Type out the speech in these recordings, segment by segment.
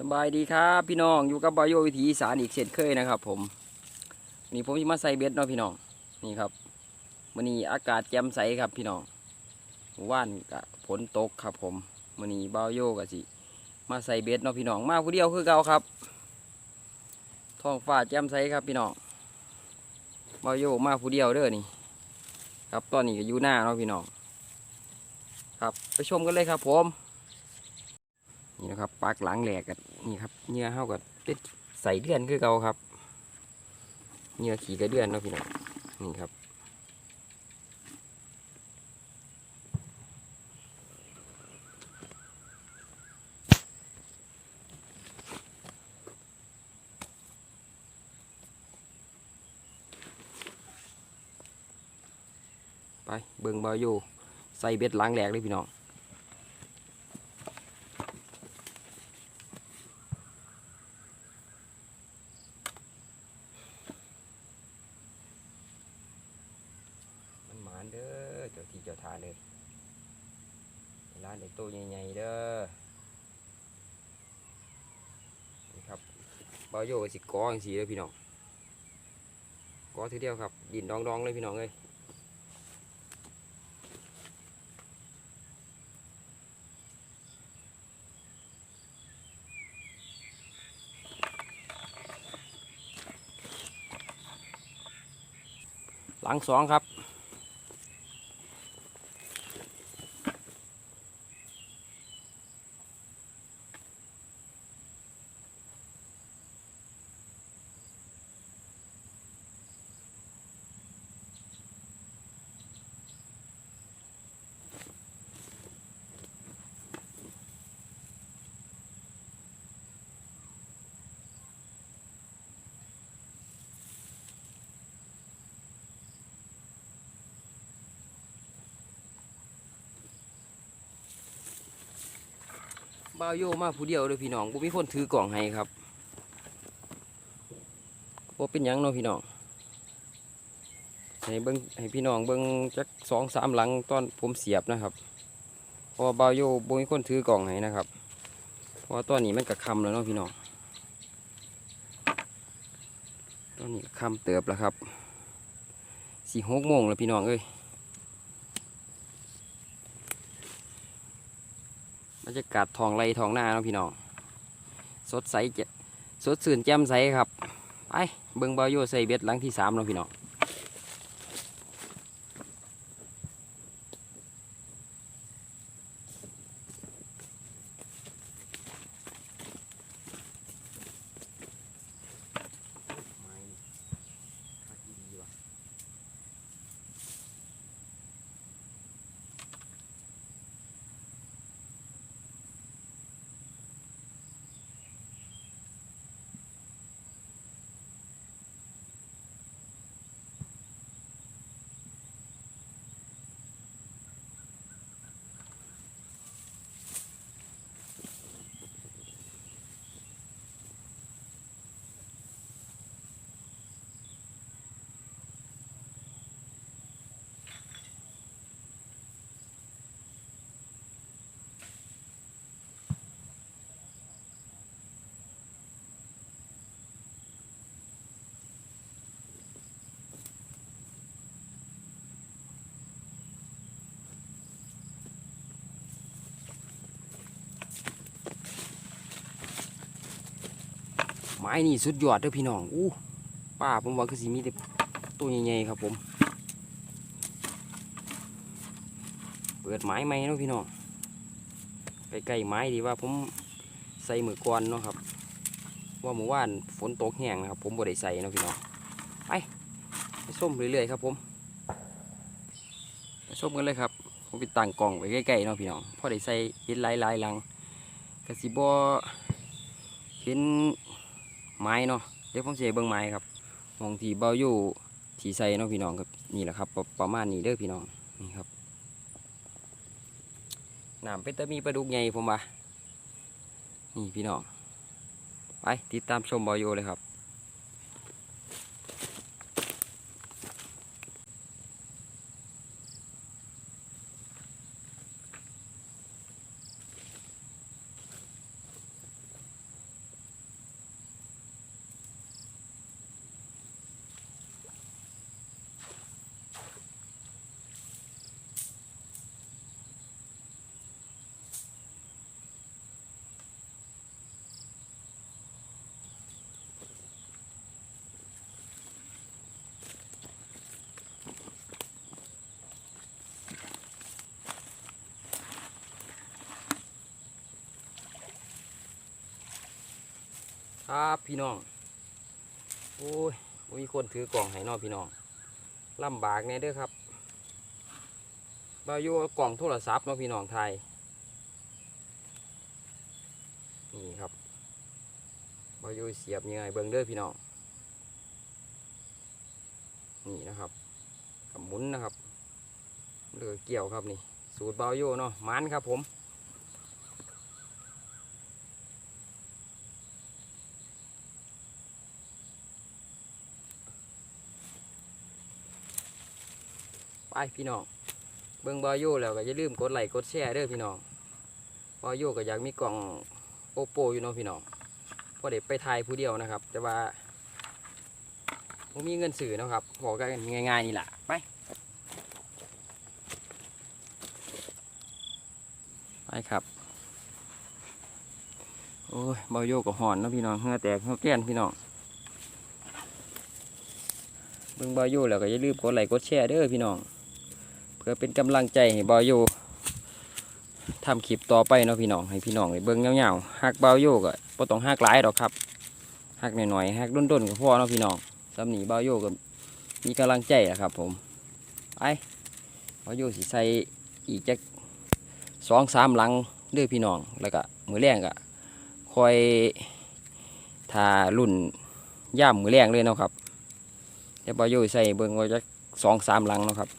สบายดีครับพี่น้องอยู่กับบอยโยวิถีสานอีกเช่นเคยนะครับ ผมนนี้ผมจะมาใส่เบ็ดเนาะพี่น้องนี่ครับวันนี้อากาศแจ่มใสครับพี่น้องว่านกะฝนตกครับ ผมวันนี้บอยโยกะสิมาใส่เบ็ดเนาะพี่น้องมาผู้เดียวคือเก่าครับท้องฟ้าแจ่มใสครับพี่น้องบอยโยมาผู้เดียวเด้อนี่ ครับตอนนี้ก็อยู่หน้าเนาะพี่น้องครับ ไปชมกันเลยครับผม นี่นะครับปากหลังแหลกกันนี่ครับเนื้อเท่ากับเป็นใส่เดือนคือเก่าครับเนื้อขี่กระเดือนเนาะพี่น้องนี่ครับไปเบิ่งบาอยู่ใส่เบ็ดล้างแหลกเลยพี่น้อง มันหมานเด้อเจ้าที่เจ้าทานเลยร้านเด็กโตใหญ่ๆเด้อนี่ครับเบา โยกสิกอจังสีเลยพี่น้องกอทีเดียวครับดินดองๆเลยพี่น้องเลยหลังสองครับ บ่าวโยมาผู้เดียวเลยพี่น้องบ่มีคนถือกล่องให้ครับบ่เป็นยังเนาะพี่น้องให้เบิ่งให้พี่น้องเบิ่งจักสองสามหลังตอนผมเสียบนะครับพราะว่าบ่าวโยบ่มีคนถือกล่องให้นะครับเพราะตอนนี้มันก็ค่ำแล้วเนาะพี่น้องตอนนี้ก็ค่ำเติบแล้วครับสี่หกโมงแล้วพี่น้องเอ้ย บรรยากาศทองไรทองหน้าเนาะพี่น้องสดใสเจสดสื่นแจ่มใสครับไปเบิ้งบาโยใส่เบ็ดหลังที่สามเนาะพี่น้อง ไม้นี่สุดยอดเด้อพี่น้องอู้ป้าผมว่าคือสีมีแต่ตัวใหญ่ๆครับผม เปิดไม้ไหมเนาะพี่น้องใกล้ๆไม้ดีว่าผมใส่มือก่อนเนาะครับ ว่าเมื่อวานฝนตกแห้งนะครับ ผมบ่ได้ใส่เนาะพี่น้องไปไปส้มเรื่อยๆครับผมไปส้มกันเลยครับผมไปตั้งกล่องไว้ใกล้ๆเนาะพี่น้องพอได้ใส่เห็นลายๆลังกระสิบเห็น ไม้เนาะเดี๋ยวผมเสียเบิ้งไม้ครับมองที่เบาอยู่ที่ใส่เนาะพี่น้องครับนี่แหละครับประประมาณนี้เด้อพี่น้องนี่ครับน้ำเป็นตะมีปลาดุกใหญ่ผมว่านี่พี่น้องไปติดตามชมเบาอยู่เลยครับ ครับพี่น้อง โอ้ยมีคนถือกล่องให้นอพี่น้องลำบากแน่เด้อครับบายเอากล่องโทรศัพท์เนาะพี่น้องไทย นี่ครับบาวโยเสียบยังไงเบิ่งเด้อพี่น้อง นี่นะครับกับหมุนนะครับเหลือเกี่ยวครับนี่ สูตรบาวโยเนาะมันครับผม ไปพี่น้องเบิ่งบาวโยแล้วก็อย่าลืมกดไลค์กดแชร์เด้อพี่น้องบาวโยก็อยากมีกล่องโอโปอยู่เนาะพี่น้องพอเด็กไปถ่ายผู้เดียวนะครับ แต่ว่าผมมีเงินสื่อนะครับบอกกันง่ายๆนี่แหละไปไปครับ โอ้ยบาวโยก็หอนเนาะพี่น้องเหงื่อแตกเหงื่อแก้นพี่น้องเบิ่งบาวโยแล้วก็อย่าลืมกดไลค์กดแชร์เด้อพี่น้อง พื่อเป็นกำลังใจให้เบาวโยทำคลิปต่อไปเนาะพี่น้องให้พี่น้องได้เบิ่งยาวๆหักเบาวโยก็บ่ต้องหักหลายดอกครับหักหน่อยๆหักด้นๆก็พอเนาะพี่น้องสำนีเบาวโยก็มีกำลังใจอะครับ ผมไปบาวโยสิใส่อีกจักสองสามหลังเด้อพี่น้องแล้วก็มือแรงก็คอยทารุ่นย่ามมือแรงเลยเนาะครับเดี๋ยวบาโยใส่เบิ่งว่าจักสองสามหลังเนาะครับ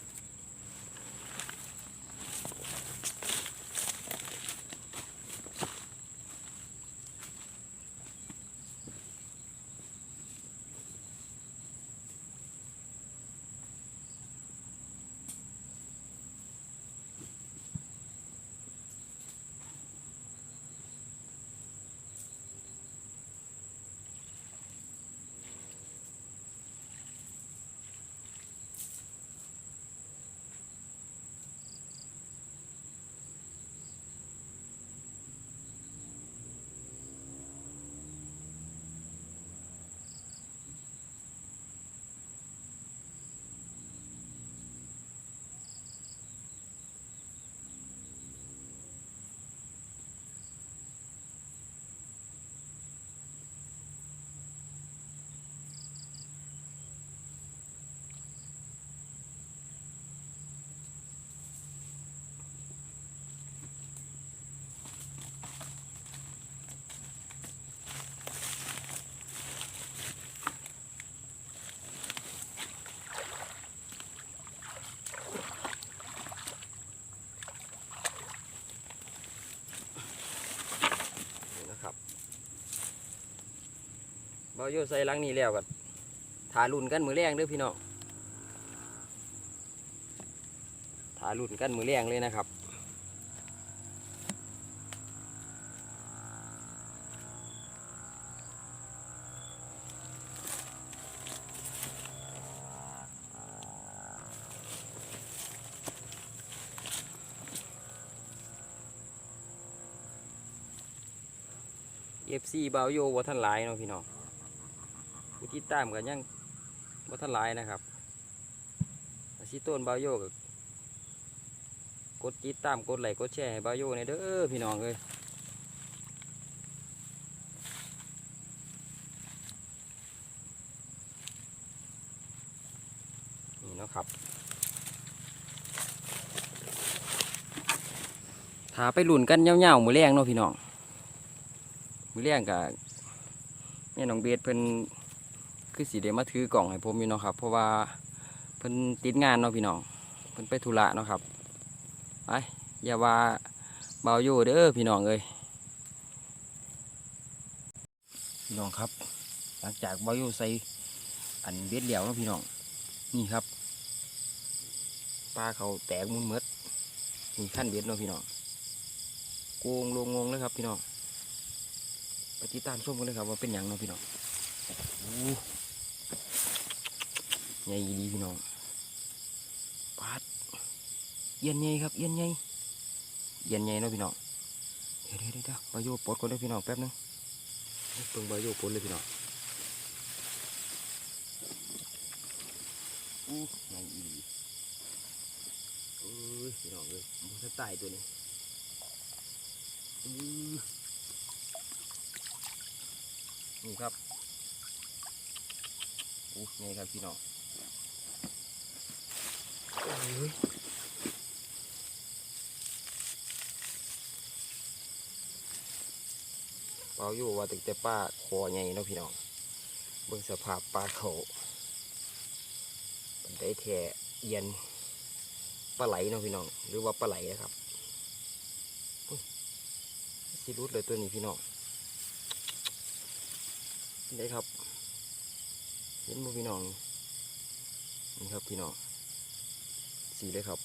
โยใส่ลังนี้แล้วก็ถารุ่นกันมือแรงเด้อพี่น้องถารุ่นกันมือแรงเลยนะครับเอฟซีเบาโยวัทันหลายเนาะพี่น้อง ผู้ที่ตามกันยังวัทันหลายนะครับอาชิต้นบาโยกกดติดตามกดไลค์กดแชร์ให้บาโยในอยเด้อพี่น้องเลยนี่นะครับถาไปหลุนกันเงาๆมือแรงเนาะพี่น้องมือเลี้ยงกับแม่น้องเบสเพิ่น คือสีเดมาถือกล่องให้ผมอยู่เนาะครับ เพราะว่าเพิ่นติดงานเนาะพี่น้องเพิ่นไปธุระเนาะครับไปอย่าว่าเบาอยู่เด้อพี่น้องเอ้ยพี่น้องครับ หลังจากเบาอยู่ใส่อันเบ็ดเหลียวเนาะพี่น้องนี่ครับปลาเขาแตกมุนเมดนี่ขั้นเบ็ดเนาะพี่น้องโกงลงงงเลยครับพี่น้องไปติดตามชมกันเลยครับว่าเป็นหยังเนาะพี่น้องโอ้ ใหญ่ดีพี่น้องปาดเย็นใหญ่ครับเย็นใหญ่เย็นใหญ่เนาะพี่น้องเดี๋ยวเดี๋ยวเดี๋ยวบโยปลดก่อนเด้อพี่น้องแป๊บนึงเพิ่งบโยปลดเลยพี่น้องอู้ใหญ่ดีเอ้ยพี่น้องเลยมันจะตายตัวนี้นี่ครับอู้นี่ครับพี่น้อง เอ้ยเปาอยู่ว่าตึกแต่ป้าคอใหญ่เนาะพี่น้อง เบิ่งสภาพปลาเขาได้แท่เอียนปลาไหลเนาะพี่น้อง หรือว่าปลาไหลนะครับสิรุดเลยตัวนี้พี่น้องได้ครับ เห็นบ่พี่น้อง นี่ครับพี่น้อง สีเลยครับ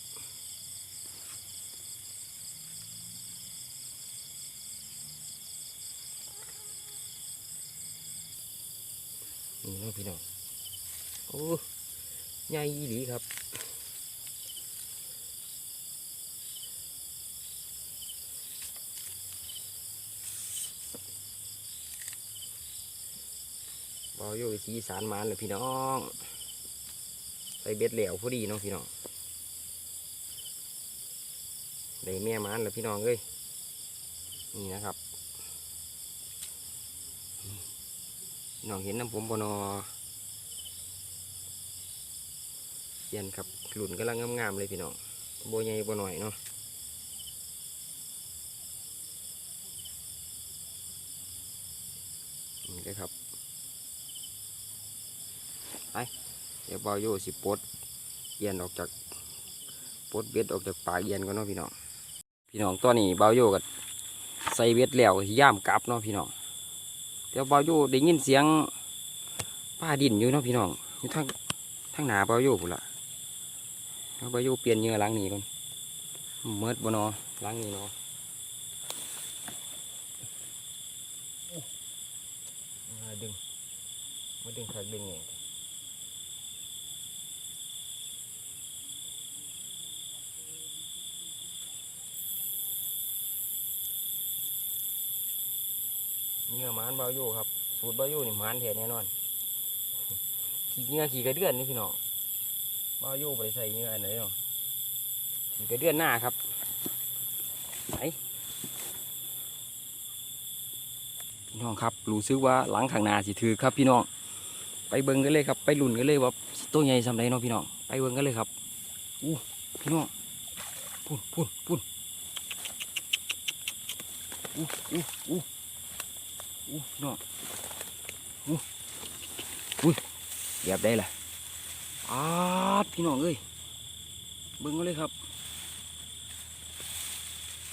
นี่เนาะพี่น้องโอ้ใหญ่อีหลีครับบออยู่สีสานหมันเลยพี่น้อง ใส่เบ็ดเหลวพอดีเนาะพี่น้อง ได้แม่มันเลยพี่น้องเอ้ยนี่นะครับน้องเห็นน้ำผมบนอเขียนครับหลุนกำลังงามๆเลยพี่น้องโบใหญ่โบหน่อยเนาะนี่เลยครับไปเดี๋ยวบอโยสิปดเอียนออกจากปดเบ็ดออกจากปากเอียนก่อนเนาะพี่น้อง พี่น้องตัวนี้เบาโยกับใส่เบ็ดแล้วย่ามกลับเนาะพี่น้องเดี๋ยวเบาโยได้ยินเสียงป้าดินอยู่เนาะพี่น้องอยู่ทางทางหนาเบาโยพุ่นละเบาโยเปลี่ยนเงื่อล้างนี้ก่อนเมิดบนอล้างนี้เนาะมาดึงมาดึงคักดึงไง เหมานเบาอยู่ครับ สูตรเบาอยู่นี่หมานแท้แน่นอนขี่เงือขี่กระเดือนนี่พี่น้องเบาอยู่ไปใส่เงื่ออันไหนเนาะขี่กระเดือนหน้าครับไหนพี่น้องครับรู้สึกว่าหลังข้างหน้าสิถือครับพี่น้องไปเบิ่งกันเลยครับ ไปลุ่นกันเลยว่าตัวใหญ่สำไรเนาะพี่น้องไปเบิ่งกันเลยครับอู้พี่น้องพุ่นพุ่นพุ่นอู้อู้อู้ อู้นองอู้อุ้ยเหยียบได้แหละอาดพี่น้องเอ้ยเบิ่งเลยครับ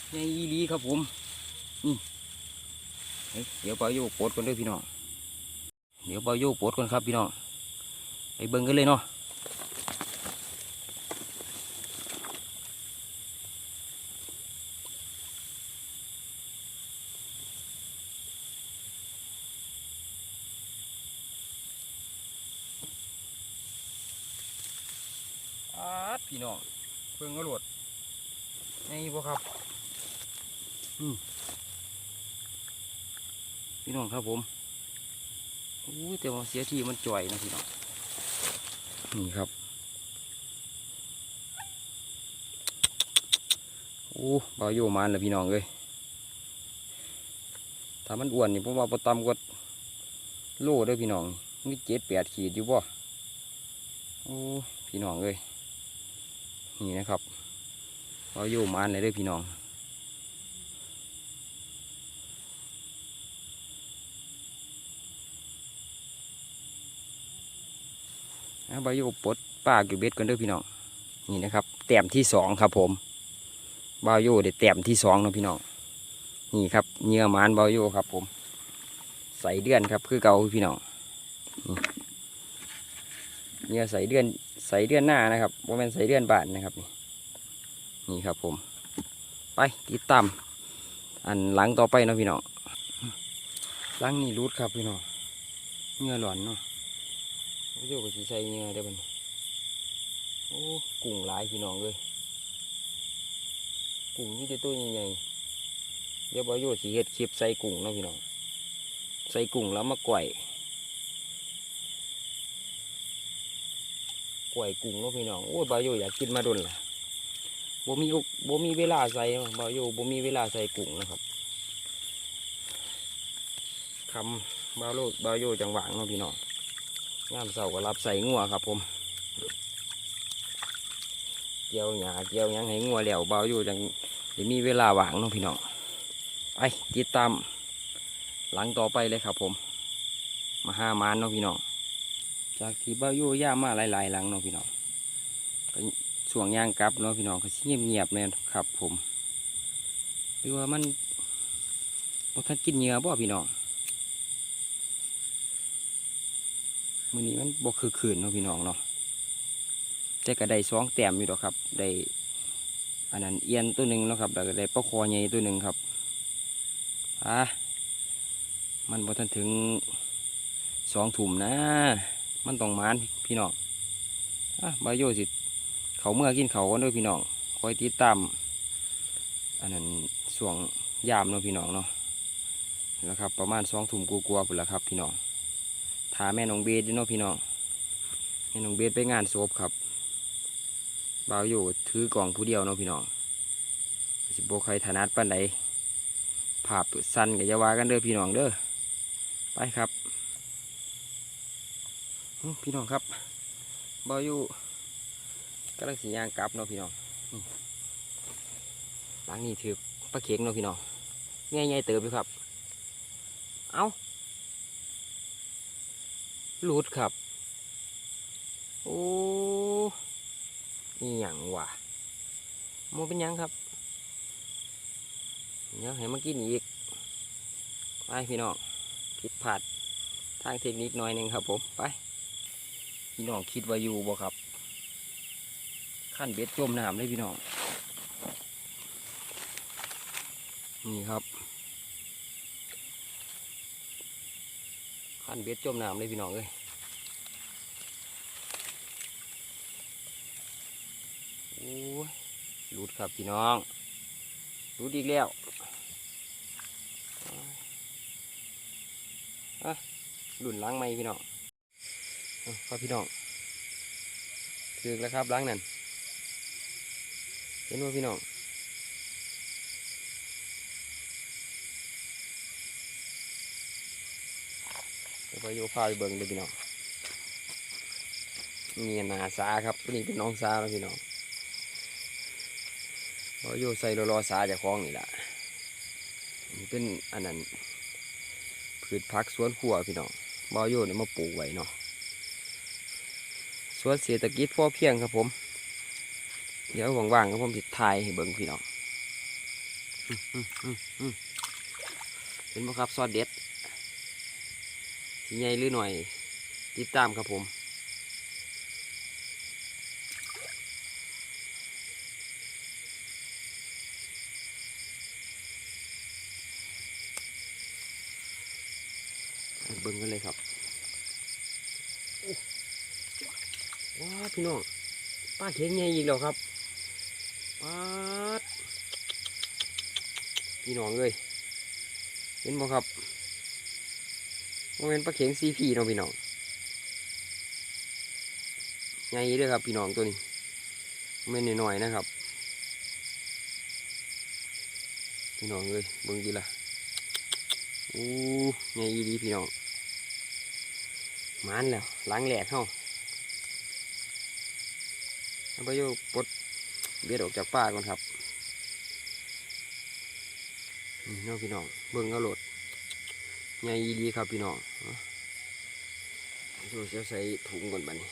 ใหญ่อีหลีครับผมนี่เฮ้ยเดี๋ยวปลาโยกปดก่อนด้วยพี่น้องเดี๋ยวปลาโยกปดก่อนครับพี่น้องไปเบิ่งกันเลยเนาะ อาดพี่น้องเพิ่งก็โหลดนี่บ่ครับอืมพี่น้อง ครับผมอู้ยแต่ว่าเสียทีมันจ่อยนะพี่น้องนี่ครับโอ้บาโยมันเลยพี่น้องเอ้ยถ้ามันอ้วนนี่ผมว่าประตำกว่าโลเด้อพี่น้องมีเจ็ดแปดขีดอยู่บ่โอ้พี่น้องเอ้ยนี่นะครับเราอยู่มานเลยด้อพี่น้อง เบาอยู่ปลดป้าอยู่เบ็ดกันเด้อพี่น้องนี่นะครับแต้มที่สองครับผมบาอยู่ได้แต้มที่สองนะพี่น้องนี่ครับเหงื่อหมานบาอยู่ครับผม ใส่เดือนครับคือเก่าพี่น้องเหงื่อใส่เดือนใส่เดือนหน้านะครับโมเมนใส่เดือนบานนะครับนี่นี่ครับผม ไปติดตามอันหลังต่อไปนะพี่น้องหลังนี่รูดครับพี่น้องเหงื่อหลอนเนาะ โยก็สิใส่เงื่อได้บ่นี่โอ้กุ้งหลายพี่น้องเลยกุ้งมีแต่ตัวใหญ่ๆเดี๋ยวบ่โยสิเฮ็ดคลิปใส่กุ้งนะพี่น้องใส่กุ้งแล้วมาก่อยกล้วยกุ้งนะพี่น้องโอ้ยบาโยอยากกินมาดนล่ะบ่มีโบ่มีเวลาใส่เนาะบาโยบ่มีเวลาใส่กุ้งนะครับคำบาโลดบาโยจังหวางเนาะพี่น้อง งามเสาก็รับใส่งัวครับผม เกี่ยวหญ้าเกี่ยวยังให้งัวแล้วบาวโยจังได้มีเวลาว่างเนาะพี่น้องไปติดตามหลังต่อไปเลยครับผม มาห้ามานเนาะพี่น้องจากที่เบาวโยย่ามาหลายๆหลังเนาะพี่น้องก็ช่วงยางกลับเนาะพี่น้องก็สิเงียบเลยครับผมหรือว่ามันบ่ทันกินเหยื่อบ่พี่น้อง มือนี้มันบ่คือคืนเนาะพี่น้องเนาะแต่ก็ได้สองแต้มอยู่ดอกครับ ได้อันนั้นเอียนตัวหนึ่งเนาะครับแล้วก็ได้ปลาคอใหญ่ตัวหนึ่งครับอะมันบ่ทันถึงสองถุ่มนะ มันต้องมานพี่น้องอะบายโยสิเขาเมื่อกินเขากันด้วยพี่น้องคอยติดตามอันนั้นส่วงยามเนาะพี่น้องเนาะแล้วครับประมาณสองถุ่มกลัวๆพุ่นละครับพี่น้องาแม่น้องเบสเนาะพี่น้องแม่น้องเบสไปงานศพครับบ่าวอยู่ถือกล่องผู้เดียวเนาะพี่น้องสิโบใครถนัดปันใดภาพสั้นกับยาวากันเด้อพี่น้องเด้อไปครับพี่น้องครับบ่าวอยู่กำลังสียางกลับเนาะพี่น้องหลังนี้ถือปลาเข็งเนาะพี่น้องง่ายๆเติบอยู่ครับ เอาห ลุดครับ โอ้นี่ยังวะโมเป็นยังครับเดี๋ยวให้มากินอีกไปพี่น้องผิดพลาดทางเทคนิคหน่อยหนึ่งครับผมไปพี่น้องคิดว่าอยู่บ่ครับ ขั้นเบ็ดจมน้ำเลยพี่น้องนี่ครับ ขั้นเบ็ดจมน้ำเลยพี่น้องเอ้ยโอ้ยหลุดครับพี่น้องหลุดอีกแล้วอะหลุนล้างไหมพี่น้องเอาครับพี่น้องถึกแล้วครับล้างนั่นเห็นว่าพี่น้อง เดี๋ยวไปโยพาไปเบิ่งเลยพี่น้องนี่นาซาครับนี้เป็นน้องซาแล้วพี่น้องพอโยใส่รอรอซาจากคลองนี่แหละนี่เป็นอันนั้นพืชพักสวนครัวพี่น้องบอโยเนี่ยมาปลูกไว้เนาะสวนเศรษฐกิจพ่อเพียงครับผม เดี๋ยวว่างๆครับผมจะถ่ายให้เบิ่งพี่น้องเห็นไหมครับซอสเด็ด ใหญ่หรือหน่อยติดตามครับผมเบิ่งกันเลยครับว้าพี่น้องป้าเข็งใหญ่อีกแล้วครับป้าดพี่น้องเลยเห็นบ่ครับ โมเมนปลาเข็งซีพีเนาะพี่น้องใหญ่ด้อครับพี่น้องตัวนี้โมเมนน้อยๆนะครับ พี่น้องเอ้ยเบิ่งดีละอู้ใหญ่ดีพี่น้องมันแล้วล้างแหลกเข้าเอาไปโยกปลดเบียดออกจากป่าก่อนครับนี่น้องพี่น้องเบิ่งเอาโหลด ใหญ่ดีครับพี่น้องดูจะใส่ถุงก่อนบัดนี้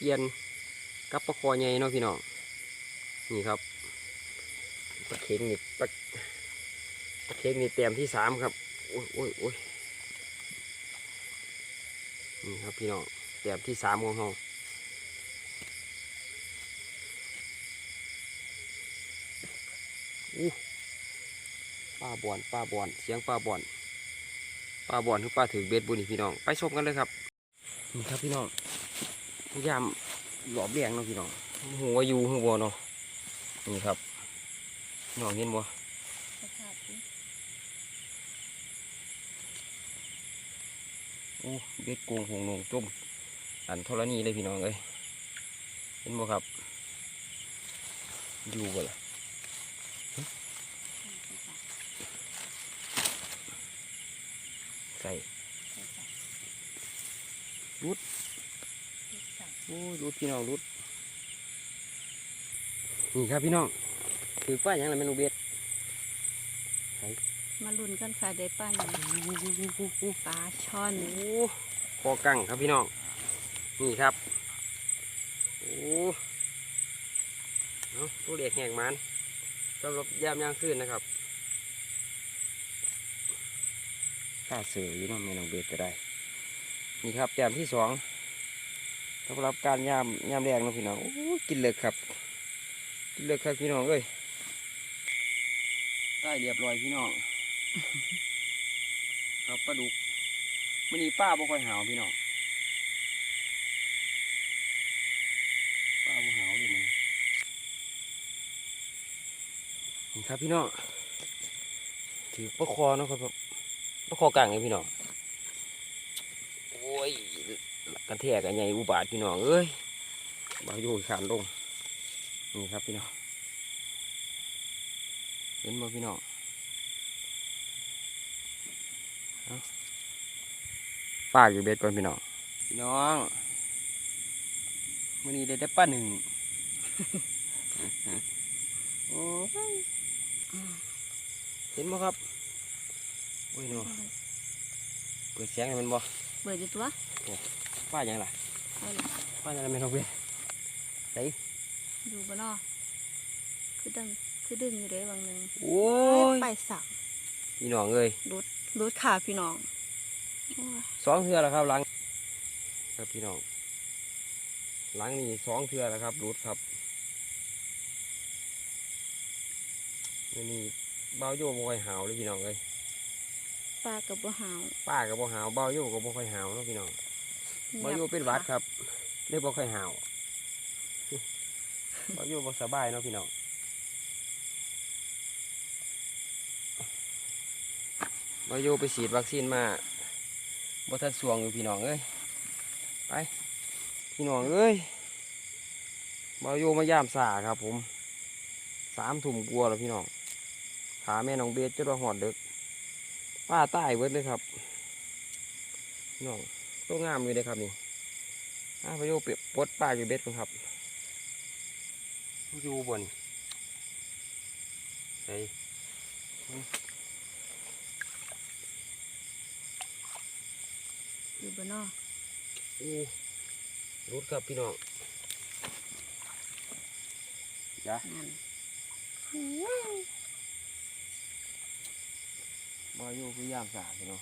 เอียนกับปลาคอใหญ่เนาะพี่น้อง นี่ครับปลาเค็งนี่ปลาปลาเค็งนี่เตรียมที่สามครับ โอ้ยโอ้ยโอ้ยนี่ครับพี่น้องเตรียมที่สามของเรา อู้ป้าบอนป้าบอนเสียงป้าบอนป้าบอนคือป้าถือเบ็ดบุนี่พี่น้อง ไปชมกันเลยครับนี่ครับพี่น้องยามหลอบเลี้ยงเนาะพี่น้องหัวอยู่หัวเนาะนี่ครับน้องเห็นบ่โอ้เบ็ดโกงหงนงจมอันท่านี้เลยพี่น้องเอ้ยห็นบ่ครับ อยู่บ่ล่ะหึใส่รุด โอ้ยรุดพี่น้องรุดนี่ครับพี่น้องถือป้ายยังไงเมนูเบ็ดมาลุ้นกันค่ะได้ป้าหยังปลาช่อนโอ้คอกังครับพี่น้องนี่ครับโอ้เอาตัวเด็กแหกมันสำหรับยามยางคืนนะครับกล้าเสืออยู่เน้องแม่น้องเบสก็ได้นี่ครับยามที่สอง สำหรับการยามยามแรงเนาะพี่น้องโอ้กินเลิกครับ กินเลิกครับพี่น้องเอ้ยได้เรียบร้อยพี่น้องครับปลาดุกมันนี้ป้าบ่ค่อยหาวพี่น้องป้าบ่หาวเลยมันนี่ครับพี่น้องถือปลาคอเนาะครับปลาคอกลางไงพี่น้องโอ้ย กันแทกกันใหญ่อุบาทพี่น้องเอ้ยบ่าวอยู่ขานลงนี่ครับพี่น้องเห็นบ่พี่น้องฝากอยู่เบ็ดก่อนพี่น้องพี่น้องวันนี้ได้ได้ป้าหนึ่งโอ้ยเห็นบ่ครับโอ้ยเนาะเปิดเสียงให้มันบ่เบิดอยู่ตัวป้าอย่างไรเอาล่ะป้าอย่างไรไม่ต้องเบ็ดอยู่บ่เนอคือดึงคือดึงอยู่เด้บางหนึงโอ้ยไปสักพี่น้องเอ้ยรูดขาพี่น้องโอ้ยสองเทือแล้วครับหลัง ครับพี่น้องหลังนี่สองเทือแล้วครับรูดครับมื้อนี่เบาโย่บ่ค่อยหาวเลยพี่น้องเอ้ยปลากับบ่หาวป้ากับบ่หาวเบาโย่กับบ่ค่อยหาวเนาะพี่น้องเบาโย่เป็นหวัดครับเลยบ่ค่อยหาวเบาโย่บ่สบายเนาะพี่น้องเบาโย่ไปฉีดวัคซีนมาบ่ทันสวงอยู่พี่น้องเอ้ยไปพี่น้องเอ้ยเบาโย่มายามสาครับ ผมสามถุ่มกลัวแล้วพี่น้องขาแม่น้องเบสจะว่าหอดเด็กป้าใต้เบิดเลยครับน้อง ตัวงามอยู่เลยครับนี่อาพายุเปียบปลดป้าอยู่เบ็ดกันครับอยู่บนใส่อยู่บ่เนออู้รุดครับพี่น้องจ้ะนั่นมาอยู่พยายามสาพี่น้อง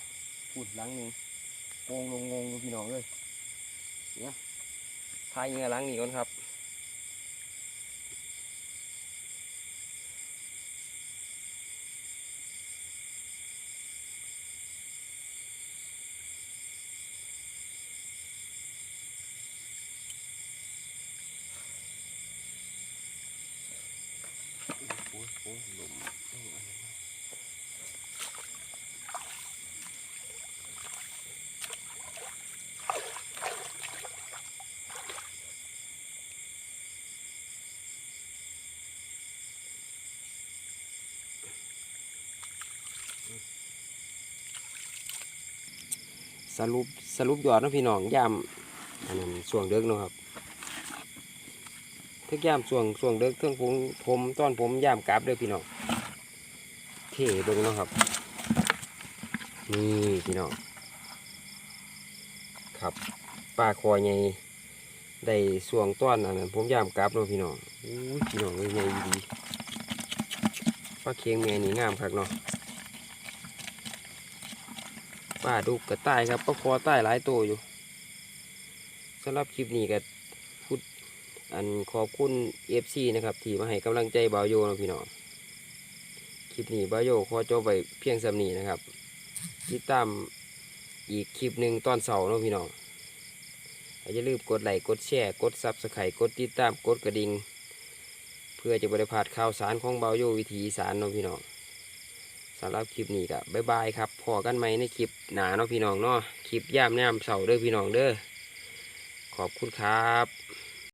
พูดหลังหนึง งงงงงอยู่พี่น้องเลยเนี่ยทายเงือล้างนี่ก่อนครับ โอ้ยโอ้ยลมต้องอะไรนะ สรุปสรุปยอดนะพี่น้องยามอันนั้นช่วงเด็กนะครับทึกยามส่วงส่วงเด็กเทิงผมผมตอนผมยามกลับเด้อพี่น้องเท่เบิ่งนะครับ นี่พี่น้องครับป้าคอใหญ่ได้ส่วงต้อนอันนั้นผมยามกลับเนาะพี่น้องอู้พี่น้องเลยใหญ่ดีป้าเคียงแม่นี่งามคักเนาะ ป้าดุกกระต่ายครับป้าคอใต้หลายตัวอยู่สำหรับคลิปนี้ก็อันขอบคุณเอฟซีนะครับที่มาให้กำลังใจบาวโยนะพี่น้องคลิปนี้บาวโยขอจบไปเพียงสำนีนะครับติดตามอีกคลิปหนึ่งตอนเสาร์นะพี่น้องอย่าลืมกดไลค์กดแชร์กดซับสไครต์กดติดตามกดกระดิ่งเพื่อจะบริพาดข่าวสารของบาวโยวิถีสารนะพี่น้องำหรับคลิปนี้ก็บ๊ายบายครับพอกันไหมในคลิปหนาเนาะพี่น้องเนาะคลิปย่ามย่ามเสาเด้อพี่น้องเด้อขอบคุณครับ